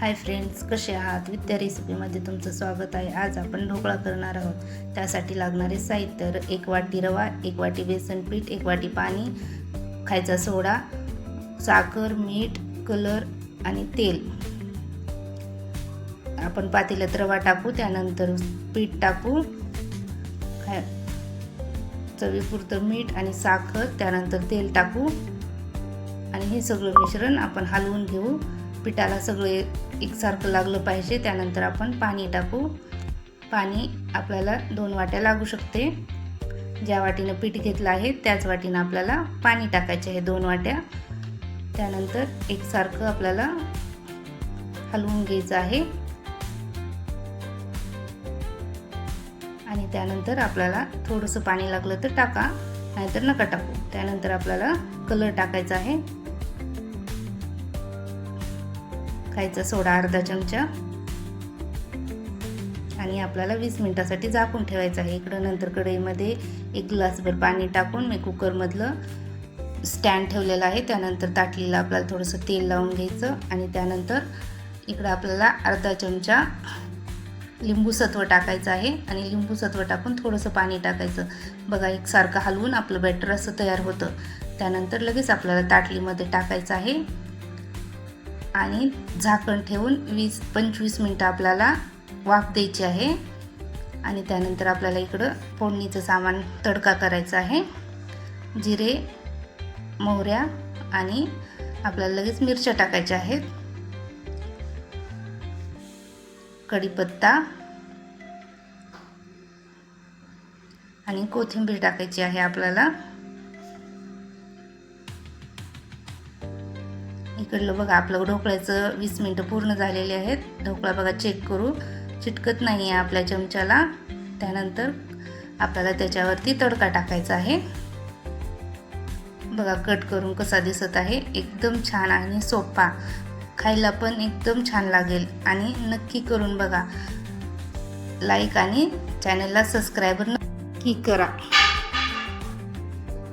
Hi friends कसे आहात? विद्या रेसिपीमध्ये तुमचं स्वागत आहे. आज आपण ढोकळा करणार आहोत. त्यासाठी लागणारे साहित्य एक वाटी रवा एक वाटी बेसन पीठ एक वाटी पाणी खायचा सोडा साखर मीठ कलर आणि तेल. आपण पातेल्यात रवा टाकू त्यानंतर पीठ टाकू. खाय चवीपुरतं मीठ आणि साखर त्यानंतर तेल टाकू. आणि हे सगळं मिश्रण आपण हलवून घेऊ. पिठाला सगळे एकसारखं लागलं पाहिजे त्यानंतर आपण पाणी टाकू. पाणी आपल्याला दोन वाट्या लागू शकते. ज्या वाटीनं पीठ घेतलं आहे त्याच वाटीनं आपल्याला पाणी टाकायचे आहे दोन वाट्या. त्यानंतर एकसारखं आपल्याला हलवून घ्यायचं आहे. आणि त्यानंतर आपल्याला थोडंसं पाणी लागलं तर टाका नाहीतर नका टाकू. त्यानंतर आपल्याला कलर टाकायचा आहे. खायचा सोडा अर्धा चमचा. आणि आपल्याला वीस मिनिटासाठी झाकून ठेवायचं आहे. इकडं नंतर कढईमध्ये एक ग्लासभर पाणी टाकून मी कुकरमधलं स्टँड ठेवलेलं आहे. त्यानंतर ताटलीला आपल्याला थोडंसं तेल लावून घ्यायचं आणि त्यानंतर इकडं आपल्याला अर्धा चमचा लिंबू सत्व टाकायचं आहे. आणि लिंबू सत्व टाकून थोडंसं पाणी टाकायचं. बघा एकसारखं हलवून आपलं बॅटर असं तयार होतं. त्यानंतर लगेच आपल्याला ताटलीमध्ये टाकायचं आहे. आणि झाकण ठेवून वीस पंचवीस मिनटं आपल्याला वाफ द्यायची आहे. आणि त्यानंतर आपल्याला इकडं फोडणीचं सामान तडका करायचा आहे. जिरे मोहऱ्या आणि आपल्याला लगेच मिरच्या टाकायच्या आहेत. कढीपत्ता आणि कोथिंबीर टाकायची आहे आपल्याला. इकडलं बघा आपलं ढोकळ्याचं वीस मिनटं पूर्ण झालेले आहेत. ढोकळा बघा चेक करू. चिटकत नाही आहे आपल्या चमच्याला. त्यानंतर आपल्याला त्याच्यावरती तडका टाकायचा आहे. बघा कट करून कसा दिसत आहे. एकदम छान आणि सोपा. खायला पण एकदम छान लागेल. आणि नक्की करून बघा. लाईक आणि चॅनलला सबस्क्राईबर नक्की करा.